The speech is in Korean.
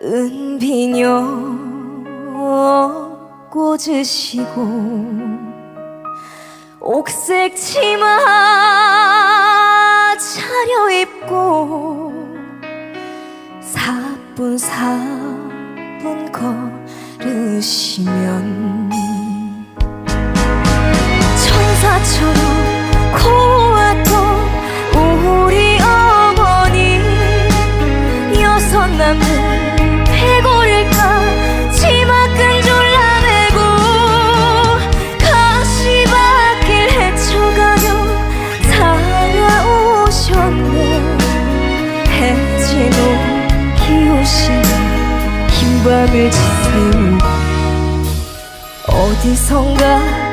그녀 꽂으시고 옥색 치마 차려입고 사뿐 사뿐 걸으시면 천사처럼 해지는 기오시는 흰 밤을 지새우 어디선가